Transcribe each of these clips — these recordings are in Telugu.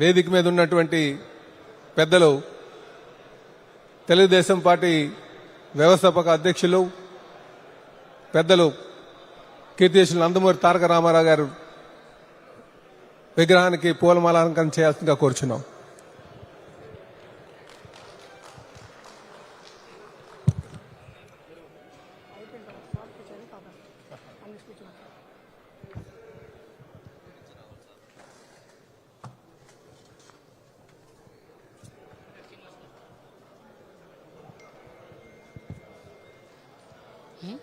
వేదిక మీద ఉన్నటువంటి పెద్దలు తెలుగుదేశం పార్టీ వ్యవస్థాపక అధ్యక్షులు పెద్దలు కీర్తిశులు నందమూరి తారక రామారావు గారు విగ్రహానికి పూలమాలంకరణ చేయాల్సిందిగా కోరుచున్నాం. हुँ?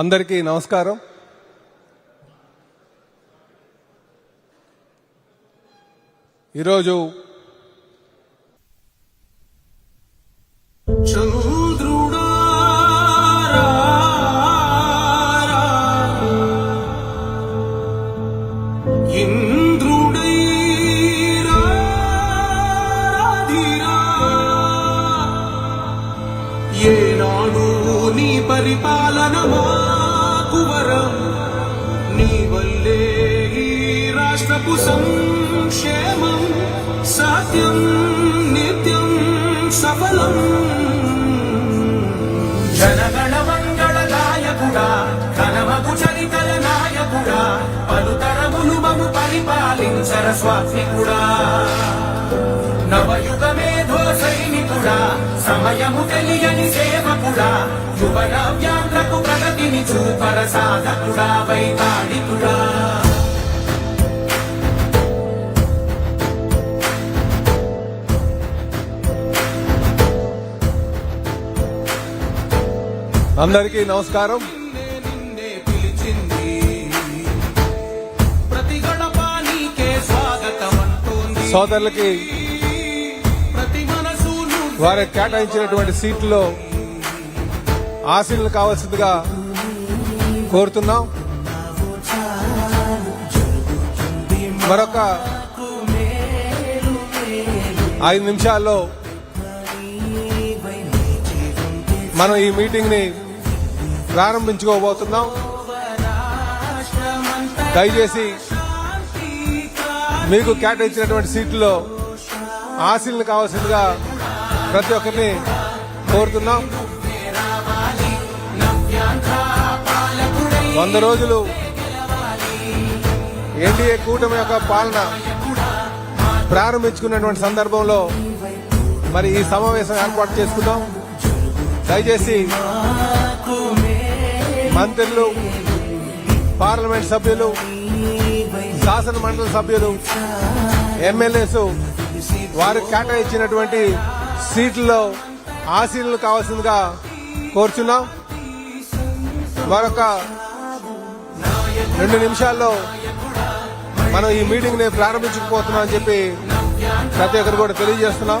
అందరికీ నమస్కారం. ఈరోజు చంద్రుడా ఇంద్రుడై రాధిరా ఏనాడు నీ పరిపాలన మాకు వరం నీ వల్లే ఈ రాష్ట్రపు సంక్షేమం సత్యం నిత్యం సఫలం. జనగణ మంగళ నాయకుడా ఘనమగు చరితల నాయకుడా పలుతరములు మము పరిపాలించర స్వామికుడా నవయుగ సైనికుడా సమయము తెలియని సేవకుడా యువ నవ్యాంధ్రకు ప్రగతిని చూపర సాధకుడా వైతాళికుడా. అందరికీ నమస్కారం. నిన్నే వారి వారికి కేటాయించినటువంటి సీట్లో ఆశీనులు కావాల్సిందిగా కోరుతున్నాం. మరొక ఐదు నిమిషాల్లో మనం ఈ మీటింగ్ని ప్రారంభించుకోబోతున్నాం. దయచేసి మీకు కేటాయించినటువంటి సీట్లో ఆశీలను కావాల్సిందిగా ప్రతి ఒక్కరిని కోరుతున్నాం. వంద రోజులు ఎన్డీఏ కూటమి యొక్క పాలన ప్రారంభించుకున్నటువంటి సందర్భంలో మరి ఈ సమావేశం ఏర్పాటు చేసుకుందాం. దయచేసి మంత్రులు పార్లమెంట్ సభ్యులు శాసన మండలి సభ్యులు ఎమ్మెల్యేస్ వారు కేటాయించినటువంటి సీట్లలో ఆశీనులు కావాల్సిందిగా కోరుచున్నాం. మరొక రెండు నిమిషాల్లో మనం ఈ మీటింగ్ని ప్రారంభించకపోతున్నాం అని చెప్పి ప్రతి ఒక్కరు కూడా తెలియజేస్తున్నాం.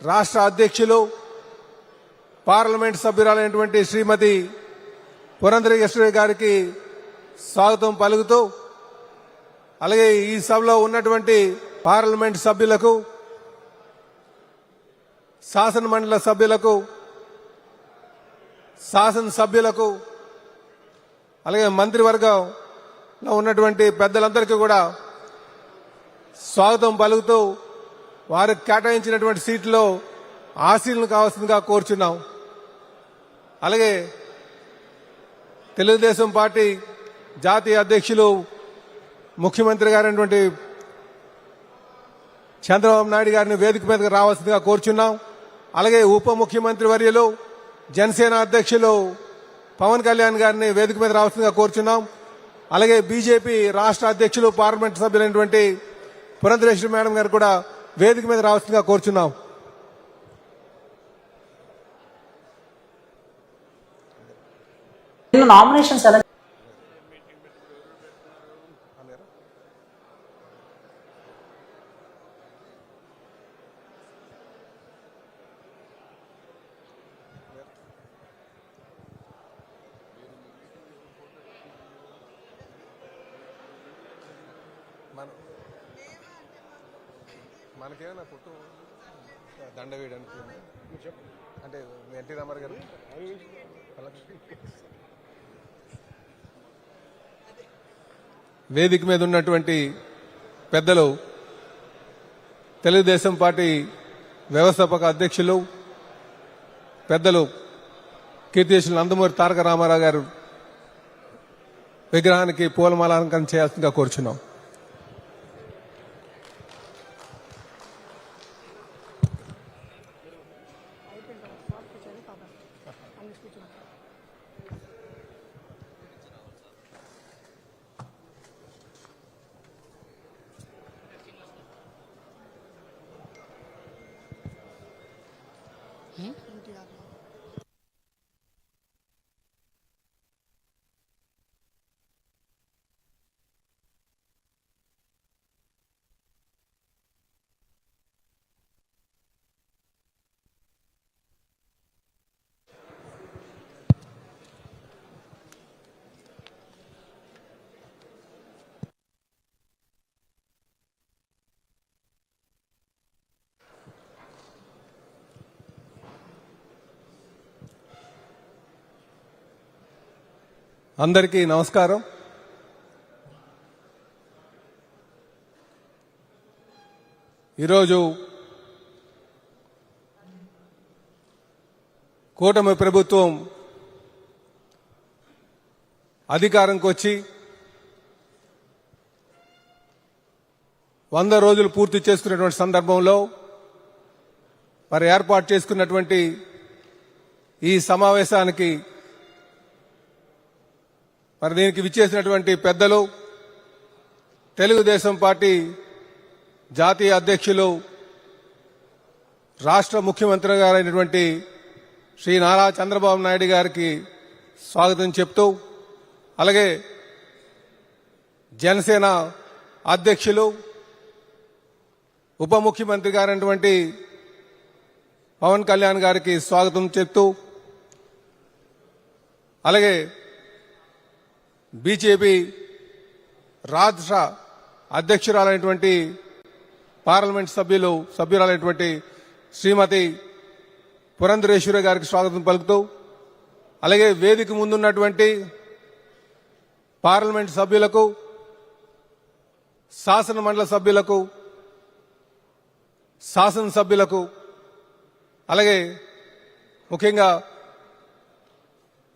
రాష్ట్ర అధ్యక్షులు పార్లమెంట్ సభ్యురాలైనటువంటి శ్రీమతి పురంధరేశ్వరి గారికి స్వాగతం పలుకుతూ అలాగే ఈ సభలో ఉన్నటువంటి పార్లమెంట్ సభ్యులకు శాసనమండలి సభ్యులకు శాసన సభ్యులకు అలాగే మంత్రివర్గంలో ఉన్నటువంటి పెద్దలందరికీ కూడా స్వాగతం పలుకుతూ వారికి కేటాయించినటువంటి సీట్లో ఆశీలను కావాల్సిందిగా కోరుచున్నాం. అలాగే తెలుగుదేశం పార్టీ జాతీయ అధ్యక్షులు ముఖ్యమంత్రి గారైనటువంటి చంద్రబాబు నాయుడు గారిని వేదిక మీదకి రావాల్సిందిగా కోరుచున్నాం. అలాగే ఉప ముఖ్యమంత్రి వర్యులు జనసేన అధ్యక్షులు పవన్ కళ్యాణ్ గారిని వేదిక మీద రావాల్సిందిగా కోరుచున్నాం. అలాగే బీజేపీ రాష్ట్ర అధ్యక్షులు పార్లమెంట్ సభ్యులైనటువంటి పురంధరేశ్వరి మేడం గారు కూడా వేదిక మీద రావాల్సిందిగా కోరుచున్నాం. నామినేషన్ నామినేషన్స్ మనకేమైనా పుట్టు దండ వేయడానికి అంటే ఎన్టీ రామారావు గారు వేదిక మీద ఉన్నటువంటి పెద్దలు తెలుగుదేశం పార్టీ వ్యవస్థాపక అధ్యక్షులు పెద్దలు కీర్తిశులు నందమూరి తారక రామారావు గారు విగ్రహానికి పూలమాల అలంకరణ చేయాల్సిందిగా కోరుచున్నాం. అందరికీ నమస్కారం. ఈరోజు కూటమి ప్రభుత్వం అధికారంకి వచ్చి వంద రోజులు పూర్తి చేసుకున్నటువంటి సందర్భంలో మరి ఏర్పాటు చేసుకున్నటువంటి ఈ సమావేశానికి మరి దీనికి విచ్చేసినటువంటి పెద్దలు తెలుగుదేశం పార్టీ జాతీయ అధ్యక్షులు రాష్ట్ర ముఖ్యమంత్రి గారైనటువంటి శ్రీ నారా చంద్రబాబు నాయుడు గారికి స్వాగతం చెప్తూ అలాగే జనసేన అధ్యక్షులు ఉప ముఖ్యమంత్రి గారైనటువంటి పవన్ కళ్యాణ్ గారికి స్వాగతం చెప్తూ అలాగే బీజేపీ రాష్ట్ర అధ్యక్షురాలైనటువంటి పార్లమెంట్ సభ్యులు సభ్యురాలైనటువంటి శ్రీమతి పురంధరేశ్వరి గారికి స్వాగతం పలుకుతూ అలాగే వేదిక ముందున్నటువంటి పార్లమెంట్ సభ్యులకు శాసన మండలి సభ్యులకు శాసనసభ్యులకు అలాగే ముఖ్యంగా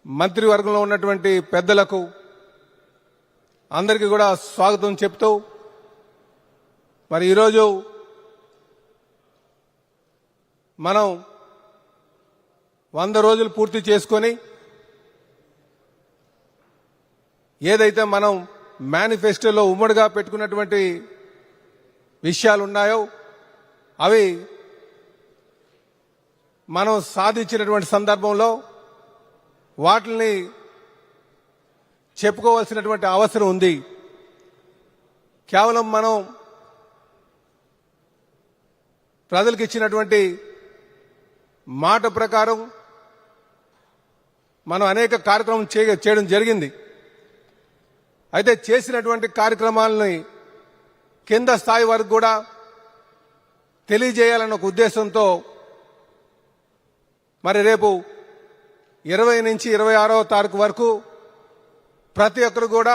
మంత్రివర్గంలో ఉన్నటువంటి పెద్దలకు అందరికీ కూడా స్వాగతం చెప్తూ మరి ఈరోజు మనం వంద రోజులు పూర్తి చేసుకొని ఏదైతే మనం మేనిఫెస్టోలో ఉమ్మడిగా పెట్టుకున్నటువంటి విషయాలు ఉన్నాయో అవి మనం సాధించినటువంటి సందర్భంలో వాటిని చెప్పుకోవాల్సినటువంటి అవసరం ఉంది. కేవలం మనం ప్రజలకు ఇచ్చినటువంటి మాట ప్రకారం మనం అనేక కార్యక్రమం చేయ- చేయడం జరిగింది. అయితే చేసినటువంటి కార్యక్రమాలని కింద స్థాయి వరకు కూడా తెలియజేయాలన్న ఒక ఉద్దేశంతో మరి రేపు ఇరవై నుంచి ఇరవై ఆరవ తారీఖు వరకు ప్రతి ఒక్కరు కూడా